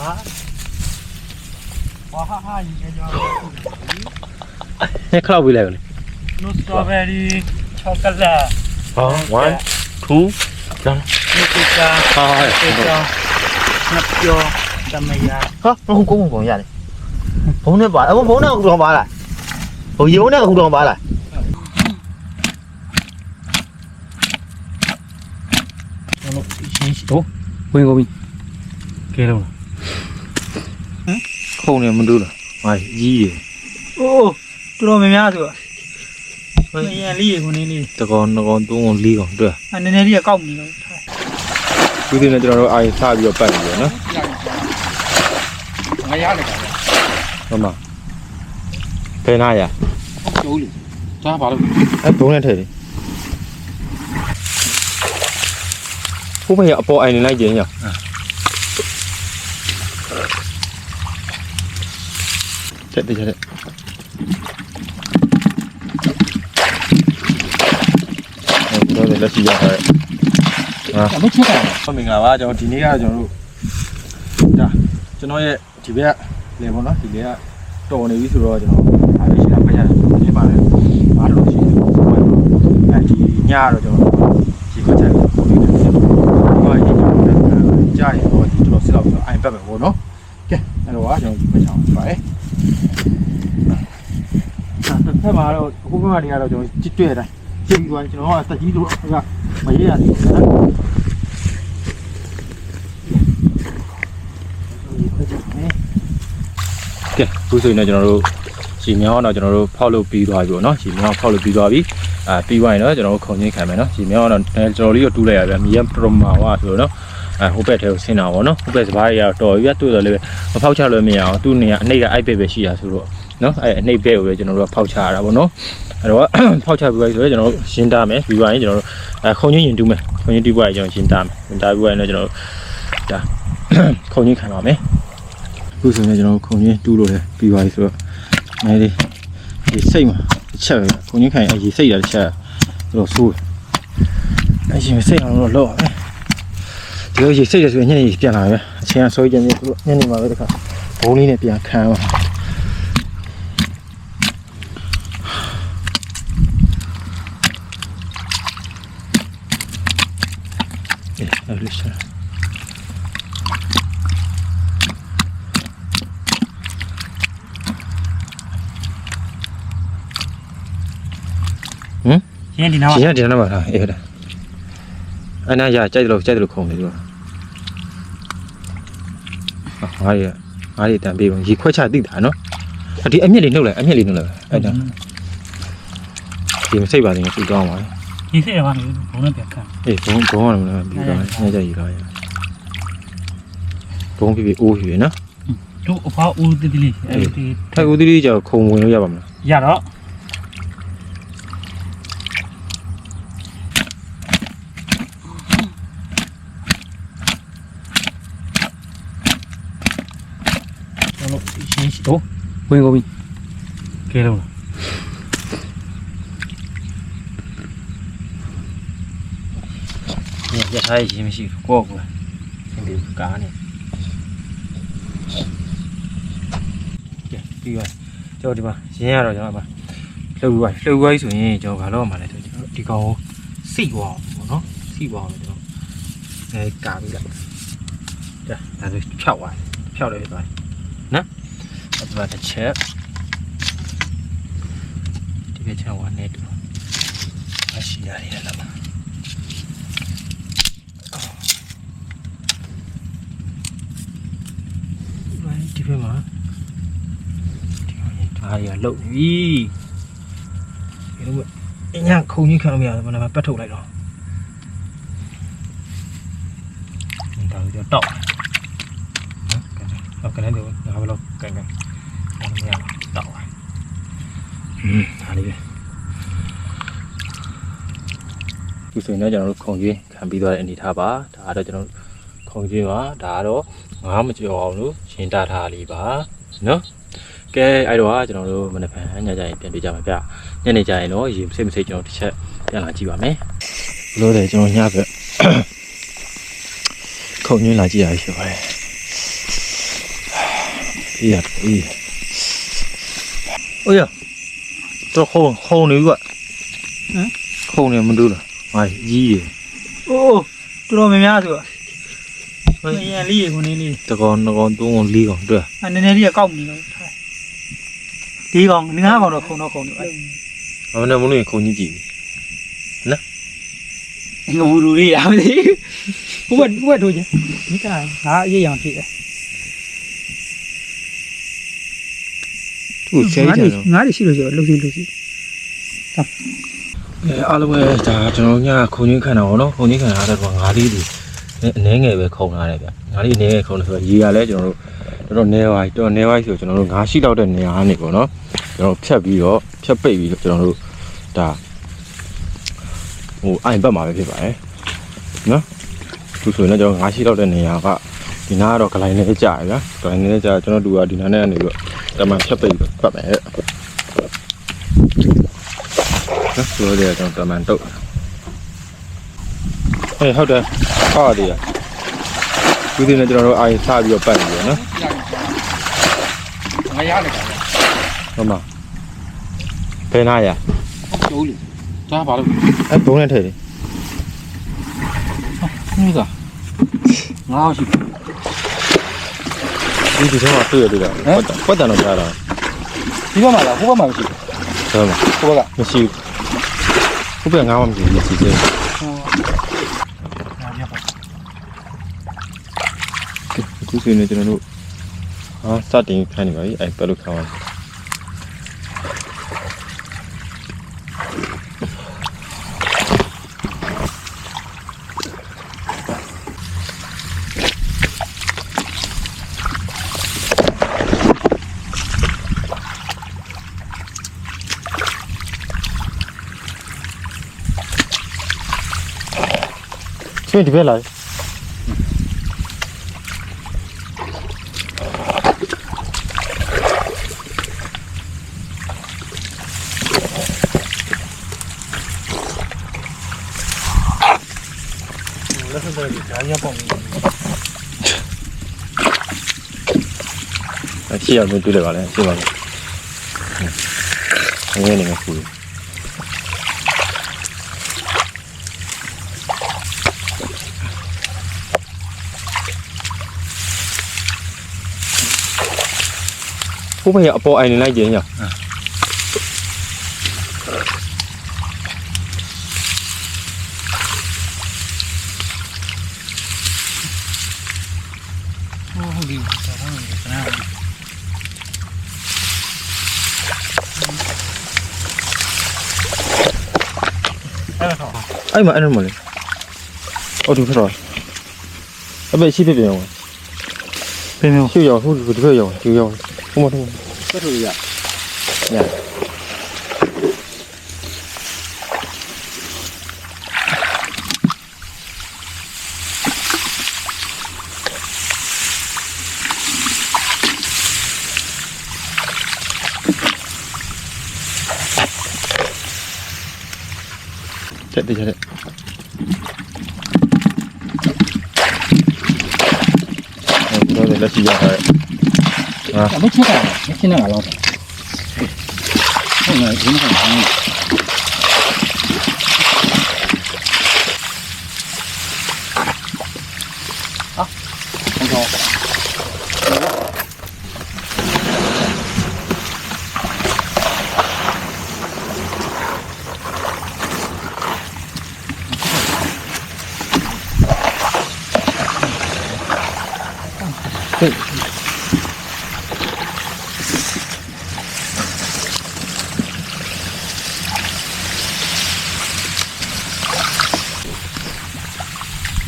ပါဘာဟာဟာကြီးကကြောင်းနဲ့ခလောက်ပေးလိုက်ပါလေနိုစတော်ဘယ်ရီချောကလက်ဟော1 2နိုကူကာဟာတေချောနှစ်ပြောတမယာဟာဘုံကုန်းကုန်းရတယ်ဘုံနဲ့ပါအဘုံဘုံနဲ့အခုတော့ပါလားဘုံရုံနဲ့အခုတော့ပါလားကျွန်တော်ရှင်းရှင်းတော့ဝင်ကုန်ပြီကဲလို့ ခုံနေမတူးလားဟာကြီးရယ်အိုးတော်တော်များများဆိုမရန်လေးကိုနေလေးတကောင်တကောင်သုံးကောင်လေးကောင်တွေ့အနည်းနည်းလေးကောက်နေလို့ဒီဒီနဲ့ကျွန်တော်တို့အာရုံစပြီးတော့ပတ်ပြီးတော့နော်ငါရလိုက်တာဟုတ်မှာဖယ်နာရကျိုးလေကြားပါလို့အဲဘုံနဲ့ထည့်တယ်ဘုံမရအပေါ်အိုင်နေလိုက်ကြရင်ရ တက်တက်တက်ဟုတ်တော့လက်ရှိရပါတယ်မချစ်တာဟုတ်မင်္ဂလာပါကျွန်တော်ဒီနေ့ကကျွန်တော်တို့ဒါကျွန်တော်ရဲ့ဒီဘက်လေပေါ့နော်ဒီလေကတော်နေပြီဆိုတော့ကျွန်တော်အားရရှိတာပတ်ရတယ်ဒီမှာလည်းဘာလို့ရှိတယ်အဲဒီညကတော့ကျွန်တော်ဒီခွက်ချက်ကိုလေးတယ်ဒီကရေကြောင်းနဲ့ကြားရင်တော့ဒီကျွန်တော်စစ်တော့အိုင်ပတ်မယ်ပေါ့နော်ကဲအဲ့တော့ကကျွန်တော်ဒီခွက်ချောင်းပါတယ် တစ်ဖက်မှာတော့အခုဘက်မှာနေရာတော့ကျွန်တော်ကြည့်တွေ့တိုင်းကြည့်ပြီးသွားကျွန်တော်ကတက်ကြီးလို့ကမရေးရသေးဘူးနော်ကဲအခုဆိုရင်တော့ကျွန်တော်တို့ရှီမြောင်းတော့ကျွန်တော်တို့ဖောက်လို့ပြီးသွားပြီပေါ့နော်ရှီမြောင်းဖောက်လို့ပြီးသွားပြီအာပြီးသွားရင်တော့ကျွန်တော်တို့ခုံချင်းခံမယ်နော်ရှီမြောင်းကတော့ကျွန်တော်လေးကိုတူးလိုက်ရပြန်မီယမ်ပရိုမာဝါဆိုတော့နော် အဲဟိုဘက်ထဲကိုဆင်းတာပေါ့နော်ဟိုဘက်စပားတွေကတော့တော်ပြီပြတွေ့တော့လေမဖောက်ချလို့မရအောင်သူ့နေကအနှိတ်ကအိုက်ပဲပဲရှိတာဆိုတော့နော်အဲအနှိတ်ပဲကိုပဲကျွန်တော်တို့ကဖောက်ချရတာပေါ့နော်အဲ့တော့ဖောက်ချပြီးသွားပြီဆိုတော့ကျွန်တော်တို့ရှင်းတာမယ်ပြီးသွားရင်ကျွန်တော်တို့အဲခုံချင်းရင်တူးမယ်ခုံချင်းတူးပွားရင်ကျွန်တော်ရှင်းတာမယ်ရှင်းတာပြီးသွားရင်တော့ကျွန်တော်တို့ဒါခုံချင်းခံပါမယ်အခုဆိုရင်ကျွန်တော်ခုံချင်းတူးလို့လည်းပြီးပါပြီဆိုတော့အဲဒီဒီစိတ်မှာတစ်ချက်ပဲခုံချင်းခိုင်အရေးစိတ်ရတစ်ချက်တော့ဆိုးတယ်အရင်စိတ်အောင်တော့လော့ပဲဒီလို ရေစိတ်ရဆိုရင်ညနေပြန်လာပဲအချိန်ကဆိုးကြနေသူညနေမှာပဲတခါဘုံလေးနဲ့ပြန်ခံပါအေးအဲ့လိုရှာရင်းဒီနားဒီကဒီနားမှာထားအေးဟုတ်တယ်အနာရကြိုက်တယ်လို့ကြိုက်တယ်လို့ခုံတယ်သူက ငါရငါရတန်ပေးပါရေခွက်ချတိတာနော်ဒီအမြင့်လေးနှုတ်လိုက်အမြင့်လေးနှုတ်လိုက်အဲ့ဒါဒီမစိတ်ပါသေးဘူးသူတောင်းပါရင်းစစ်ရပါလို့ဘုံနဲ့ပြန်ခံအေးဘုံဘုံကတော့လည်းပြီးသွားညကြရေလာရဘုံပြပြအိုးပြနော်တို့အဖောက်ဦးတတိလေးအဲ့ဒီထိုက်ဦးသတိကြောခုံဝင်လို့ရပါမလားရတော့ ကျွန်တော်ရှင်းရှင်းတော့ဝင်ကုန်ပြီကဲလို့ညရထားရင်မရှိဘူးကိုကွယ်ဒီကားနဲ့ကဲပြီးသွားကျွန်တော်ဒီမှာရင်းရတော့ကျွန်တော်လှုပ်ပြီးလှုပ်ပြီးဆိုရင်ကျွန်တော်ဘာလုပ်ရမှာလဲကျွန်တော်ဒီကောင်ကိုစိတ်သွားအောင်ပေါ့နော်စိတ်သွားအောင်ကျွန်တော်အဲကာပြီးလိုက်ဒါဒါဆိုဖြောက်သွားဖြောက်တယ်ဖြစ်သွားတယ်နော် အဲ့ဒါတစ်ချက်ဒီကချက်ဝါနေတူအရှိရတယ်လားမဒီဘက်မှာဒီကောင်ကြီးဓာရီကလုတ်ပြီဒီလိုအညာခုံကြီးခံလို့မရတယ်မနက်ပတ်ထုတ်လိုက်တော့ဒါကြီးတော့နော်ကန်တော့ကန်တယ်ငါဘယ်လိုကန်ကန် အဲ့လိုမရတော့ပါဟင်းဒါလေးပဲဒီဆိုရင်တော့ကျွန်တော်တို့ခုံကြီးခံပြီးသွားတဲ့အနေထားပါဒါကတော့ကျွန်တော်တို့ခုံကြီးပါဒါကတော့ငားမကြောက်အောင်လို့ရှင်းတထားလေးပါနော်ကဲအဲ့တော့ကကျွန်တော်တို့မနေ့ကညကြရင်ပြန်ပြကြမှာဗျညနေကြရင်တော့ရေစိတ်မစိတ်ကျွန်တော်တစ်ချက်ပြန်လာကြည့်ပါမယ်လို့တယ်ကျွန်တော်ညဘက်ခုံကြီးလာကြည့်ရရှိပါတယ်အေးရအေး 哎呀，这红红牛个，嗯，红牛没得了，哎，一的，哦，这老没面子个，没眼力个那里，这个那个都往里讲对，啊，那那里也搞不了，里讲你哪讲到红到红牛，俺们那没弄红牛几，那，我不如你，俺们的，我我我多少，你看啥一样的。 သိဘူးဘုဘဘုဘတို့ချင်းဒီကငါအရေးရအောင်ဖြစ်တယ်သူ့ဆဲကြတော့ငါးတွေရှိလို့ဆိုတော့လှုပ်စီလှုပ်စီအဲအားလုံးပဲဒါကျွန်တော်ညခုံကြီးခံတာပေါ့နော်ခုံကြီးခံတာတော့ငါးလေးတွေအနှဲငယ်ပဲခုံလာတယ်ဗျငါးလေးအနှဲငယ်ခုံလို့ဆိုတော့ရေရလဲကျွန်တော်တို့တော်တော်နဲဝိုင်းတော်နဲဝိုင်းဆိုကျွန်တော်တို့ငါးရှိလောက်တဲ့နေရာကနေပေါ့နော်ကျွန်တော်ဖြတ်ပြီးတော့ဖြတ်ပိတ်ပြီးတော့ကျွန်တော်တို့ဒါဟိုအိုင်ဘက်မှာပဲဖြစ်ပါတယ်နော်သူဆိုရင်လည်းကျွန်တော်ငါးရှိလောက်တဲ့နေရာက ဒီနားကတော့ဂလိုင်းနဲ့ကြာရဗျာဂလိုင်းနဲ့ကြာကျွန်တော်တို့ကဒီနားနဲ့ကနေပြီးတော့တမန်ဖြတ်ပိတ်ပြီးတော့ပတ်မယ်နော်ဆိုတော့ကျွန်တော်တမန်တုတ်ဟေးဟုတ်တယ်ဟောဒီရဒီဒီနဲ့ကျွန်တော်တို့အာရင်စပြီးတော့ပတ်နေပြီနော်ငါရတယ်ကွာဟုတ်မှာဘယ်နာရကျိုးလေဒါပါလို့အဲဘုံနဲ့ထည့်တယ်นี่ก็ ငါ့ရှိဒီဒီထဲမှာတွေ့ရတွေ့တာပတ်တန်တော့ကြားတာဒီဘက်မှာလားဟိုဘက်မှာမရှိဟုတ်မှာဘူးဟိုဘက်ကမရှိဘူးဘယ်ငါမှမရှိဘူးစီစဉ်ဟိုငါရပါအခုဆိုရင်ကျွန်တော်တို့ဟာစတင်ခံနေပါပြီအဲဘယ်လိုခံအောင် ဆွေးဒီဘက်လာလက်ဆက်တယ်ကြာရပေါ့အရှိရမျိုးတွေ့လိုက်ပါလေရှိပါလေငယ်နေမှာခုဘုမေအပေါ်အိုင်နေလိုက်ကြရင်ရဟုတ်ဒီဆောင်းနေတယ်နားအဲ့မှာအဲ့ မှာမလေးအော်ဒီဖက်တော့အမေရှိပြပြန်အောင်ပြင်မျိုးရှူရောက်ဟိုဒီဖက်ရောက်ရှူရောက် ဟိုမှာတော့စက်လို့ရညချက်တချက်တဲ့အဲ့တော့လက် ရှိရတာမချစ်တာမချစ်နေတာတော့ဟုတ်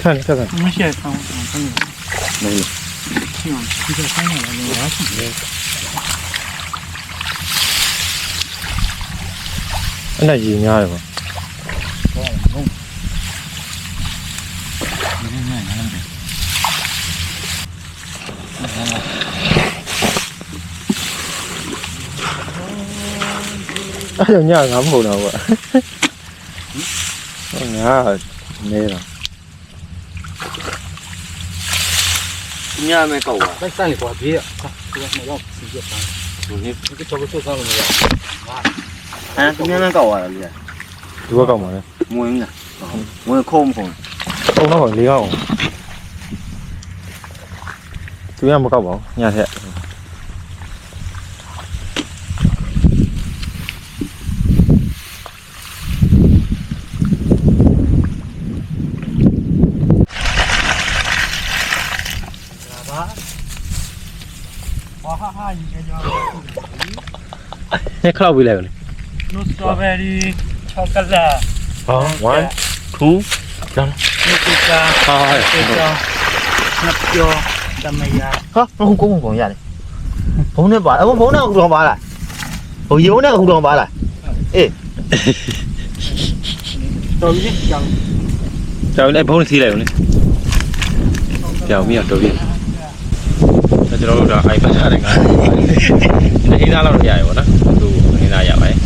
ခဏခဏမရှိတဲ့ဆောင်းဆောင်းနေမင်းရှိအောင်ဒီကဆောင်းလာတယ်ငါရှိတယ်အဲ့ဒါကြီးများတယ်ပါအဲ့တော့ညငါမဟုတ်တော့ဘူးဟုတ်ငါနေတာညမဲ့ ကောက်ပါ လိုက်စမ်းလေကွာဘေးက 这个没要直接翻，你这个找个受伤了没有？ ဟမ်သူများများကောက်သွားတာလေ ဒီဘက်ကောက်ပါလေ မွင်းလားဝင်ခုံးခုံး ပုံတော့ပါလေးကောက်အောင်သူကမကောက်ပါဘူးညထက် ယူခဲ့ကြပါဦးเนี่ยคราวไปแล้วเลยနုစတော်ဘယ်ရီချောကလက်อ๋อ1 2จังနုကကာอ๋อကေကျော်နှစ်ကျော်သမယာဟာမဟုတ်ကုန်ကုန်ရတယ်ဘုံနဲ့ပါအဘုံနဲ့အခုတော့ပါလားဟိုရုံနဲ့အခုတော့ပါလားအေးတော်ကြီးကြောင်ကြောင်လည်းဘုံစီးလိုက်ဦးလေကြောင်မြောက်တော်ပြီ ကျွန်တော်တို့ဒါ iPad ထားတဲ့ငါးလေးနေသားလောက်ရရပါတော့နော်သူနေသားရပါတယ်